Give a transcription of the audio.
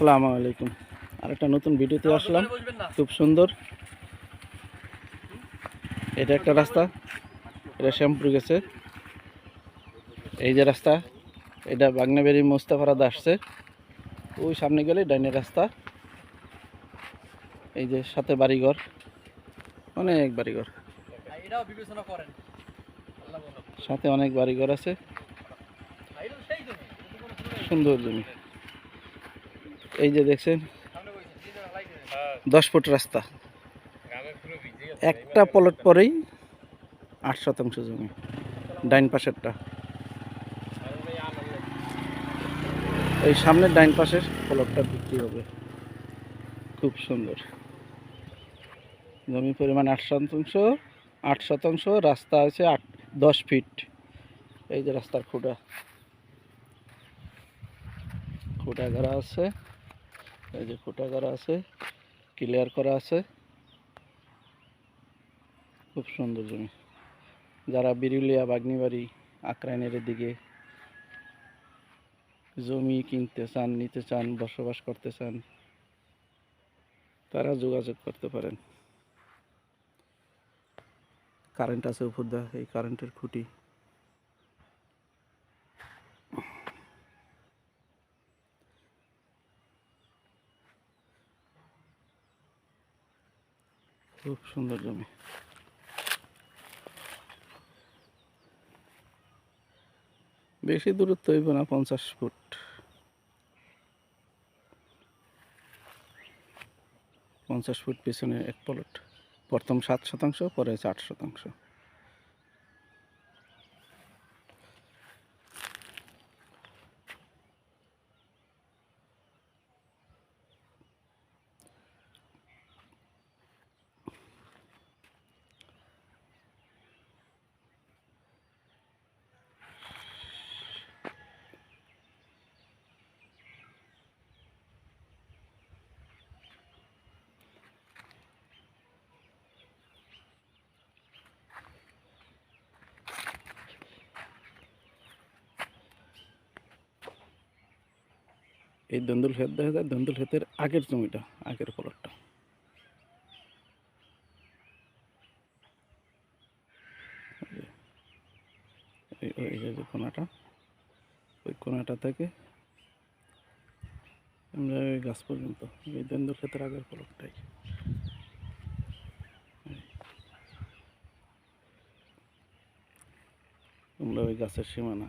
আসসালামু আলাইকুম। আর একটা নতুন ভিডিওতে আসলাম। খুব সুন্দর। এটা একটা রাস্তা। এটা শ্যামপুর গেছে। এই যে রাস্তা এটা বাগনাবেরি মোস্তাফারাদ আসছে। ওই সামনে গেলে ডাইনের রাস্তা। এই যে সাথে বাড়িঘর। অনেক বাড়িঘর। সাথে অনেক বাড়িঘর আছে। সুন্দর জমি। এই যে দেখছেন, দশ ফুট রাস্তা। একটা পলট পরেই আট শতাংশ জমি, ডাইন পাশেরটা। এই সামনের ডাইন পাশের পলটটা বিক্রি হবে। খুব সুন্দর। জমি পরিমাণ আট শতাংশ আট শতাংশ, রাস্তা আছে আট, দশ ফিট। এই যে রাস্তার খুঁটা। খুঁটা গাড়া আছে। এই যে খুঁটা করা আছে ক্লিয়ার করা আছে। খুব সুন্দর জমি। যারা বিরুলিয়া, বাগনিবাড়ি, আক্রাইনের দিকে জমি কিনতে চান, নিতে চান, বসবাস করতে চান, তারা যোগাযোগ করতে পারেন। কারেন্ট আছে উপর দা, এই কারেন্টের খুঁটি। খুব সুন্দর জমি। বেশি দূরত্ব হইব না পঞ্চাশ ফুট। পঞ্চাশ ফুট পিছনে এক পলট প্রথম সাত শতাংশ, পরে চার শতাংশ। এই দন্দুল ক্ষেত দেখা যায়, দন্দুল ক্ষেতের আগের জমিটা, আগের পলটটা এই যে কোনাটা, ওই কোনাটা থেকে আমরা ওই গাছ পর্যন্ত, এই দন্দুল ক্ষেতের আগের পলটটাই আমরা ওই গাছের সীমানা